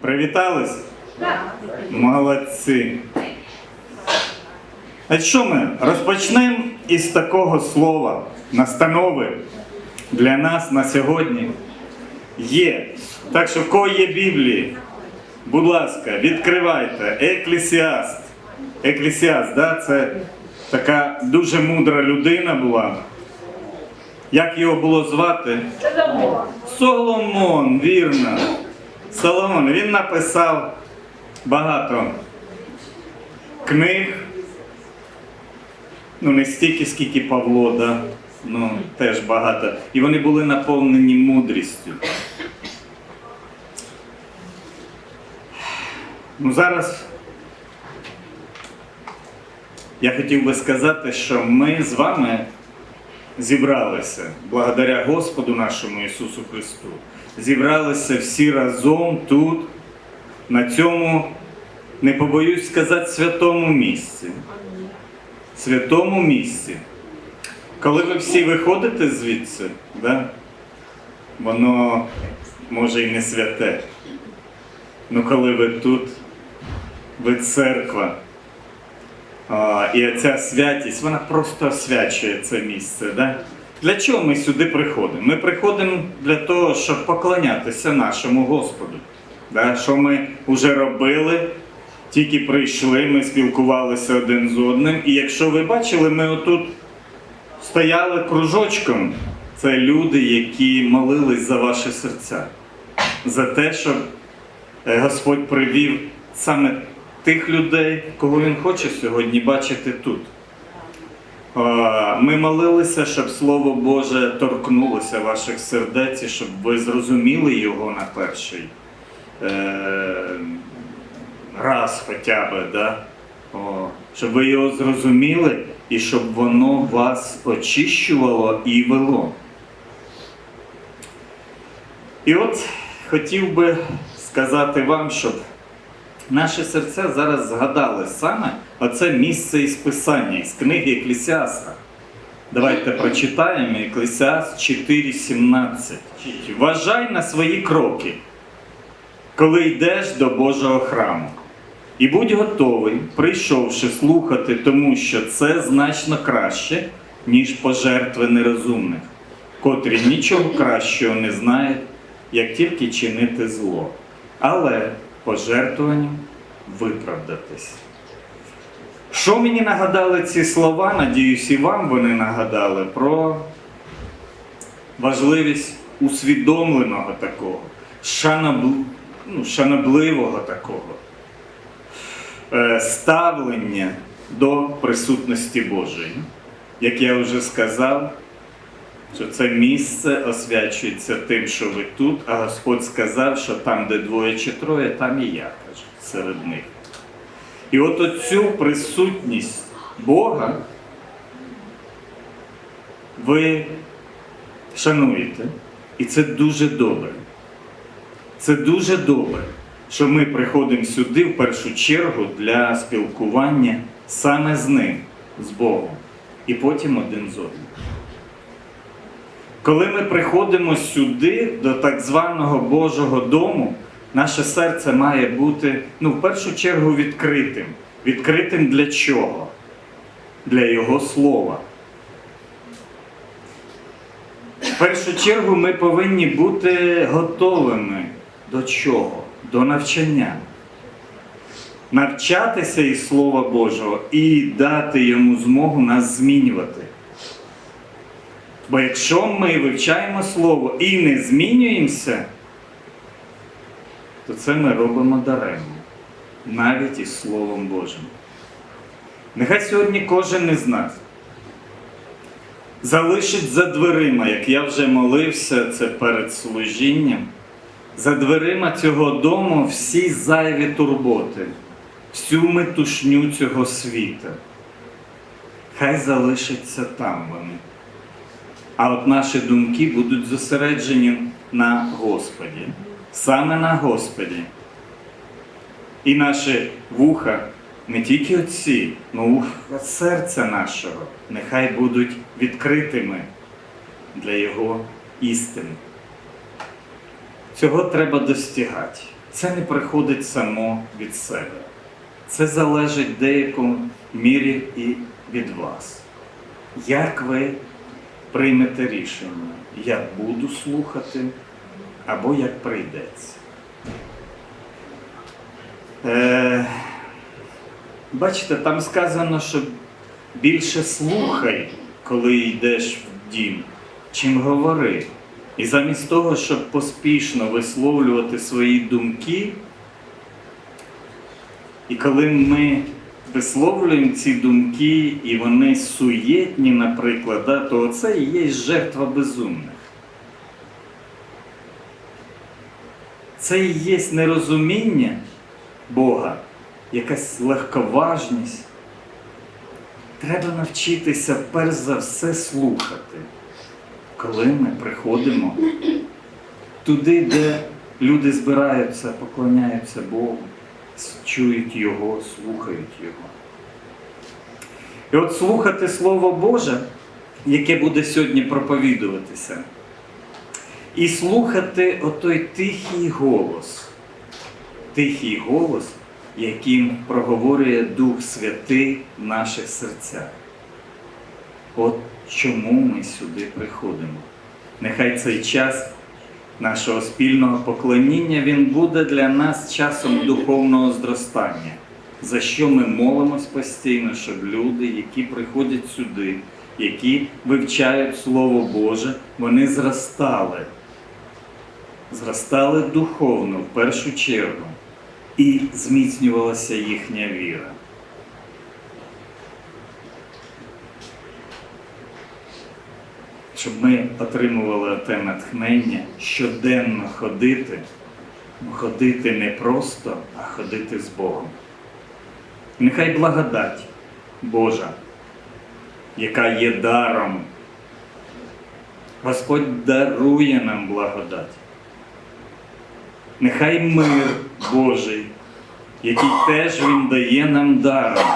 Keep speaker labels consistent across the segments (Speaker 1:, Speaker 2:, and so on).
Speaker 1: Привітались? Молодці. А що ми розпочнемо із такого слова, настанови для нас на сьогодні є. Так що в кого є Біблії, будь ласка, відкривайте Еклісіаст. Еклісіаст, да, це така дуже мудра людина була. Як його було звати? Соломон, вірно. Соломон, він написав багато книг. Ну, не стільки, скільки Павло, да? ну, теж багато. І вони були наповнені мудрістю. Ну, зараз я хотів би сказати, що ми з вами зібралися благодаря Господу нашому Ісусу Христу. Зібралися всі разом тут, на цьому, не побоюсь сказати, святому місці. Святому місці. Коли ви всі виходите звідси, да, воно може і не святе. Ну коли ви тут, ви церква. І ця святість, вона просто освячує це місце. Да? Для чого ми сюди приходимо? Ми приходимо для того, щоб поклонятися нашому Господу. Да? Що ми вже робили, тільки прийшли, ми спілкувалися один з одним. І якщо ви бачили, ми отут стояли кружочком. Це люди, які молились за ваші серця, за те, щоб е, Господь привів саме тих людей, кого Він хоче сьогодні бачити тут. Ми молилися, щоб Слово Боже торкнулося ваших сердець, і щоб ви зрозуміли його на перший е, раз хоча б, да? О, щоб ви його зрозуміли і щоб воно вас очищувало і вело. І от хотів би сказати вам, щоб наше серце зараз згадали саме оце місце із Писання, із книги Еклісіаста. Давайте прочитаємо Еклесіаст 4.17. Вважай на свої кроки, коли йдеш до Божого храму. І будь готовий, прийшовши слухати, тому що це значно краще, ніж пожертви нерозумних, котрі нічого кращого не знають, як тільки чинити зло, але пожертвуванням виправдатись. Що мені нагадали ці слова? Надіюсь, і вам вони нагадали про важливість усвідомленого такого, шанобл... ну, шанобливого такого е, ставлення до присутності Божої. Як я вже сказав, що це місце освячується тим, що ви тут, а Господь сказав, що там, де двоє чи троє, там і я каже, серед них. І от оцю присутність Бога ви шануєте, і це дуже добре. Це дуже добре, що ми приходимо сюди в першу чергу для спілкування саме з ним, з Богом, і потім один з одним. Коли ми приходимо сюди, до так званого Божого дому, наше серце має бути ну, в першу чергу відкритим. Відкритим для чого? Для Його слова. В першу чергу ми повинні бути готовими до чого? До навчання. Навчатися із Слова Божого і дати йому змогу нас змінювати. Бо якщо ми вивчаємо Слово і не змінюємося, то це ми робимо даремно, навіть із Словом Божим. Нехай сьогодні кожен із нас залишить за дверима, як я вже молився це перед служінням, за дверима цього дому всі зайві турботи, всю метушню цього світа. Хай залишаться там вони. А от наші думки будуть зосереджені на Господі, саме на Господі. І наші вуха, не тільки оці, але вуха серця нашого, нехай будуть відкритими для Його істини. Цього треба достигати. це не приходить само від себе. Це залежить деякому мірі і від вас. Як ви приймете рішення, я буду слухати або як прийдеться. Е, бачите, там сказано, що більше слухай, коли йдеш в дім, чим говори. І замість того, щоб поспішно висловлювати свої думки, і коли ми висловлюємо ці думки, і вони суєтні, наприклад, да, то це і є жертва безумних. Це і є нерозуміння Бога, якась легковажність. Треба навчитися перш за все слухати, коли ми приходимо туди, де люди збираються, поклоняються Богу, чують Його, слухають Його. І от слухати Слово Боже, яке буде сьогодні проповідуватися, і слухати отой тихий голос, тихий голос, яким проговорює Дух Святий в наших серцях. От чому ми сюди приходимо. Нехай цей час нашого спільного поклоніння він буде для нас часом духовного зростання, за що ми молимось постійно, щоб люди, які приходять сюди, які вивчають Слово Боже, вони зростали. Зростали духовно в першу чергу і зміцнювалася їхня віра. Щоб ми отримували те натхнення щоденно ходити, ходити не просто, а ходити з Богом. Нехай благодать Божа, яка є даром. Господь дарує нам благодать. Нехай мир Божий, який теж Він дає нам даром.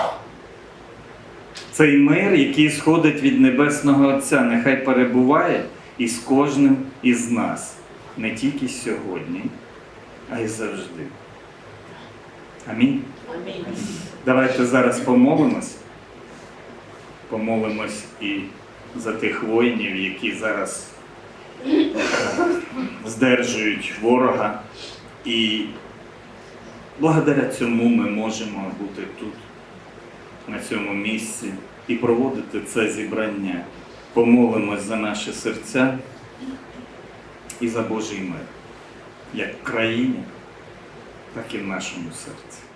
Speaker 1: Цей мир, який сходить від Небесного Отця, нехай перебуває із кожним із нас, не тільки сьогодні, а й завжди. Амінь.
Speaker 2: Амінь.
Speaker 1: Давайте зараз помолимось. Помолимось і за тих воїнів, які зараз здержують ворога. І благодаря цьому ми можемо бути тут, на цьому місці, і проводити це зібрання. Помолимось за наші серця і за Божий мир, як в країні, так і в нашому серці.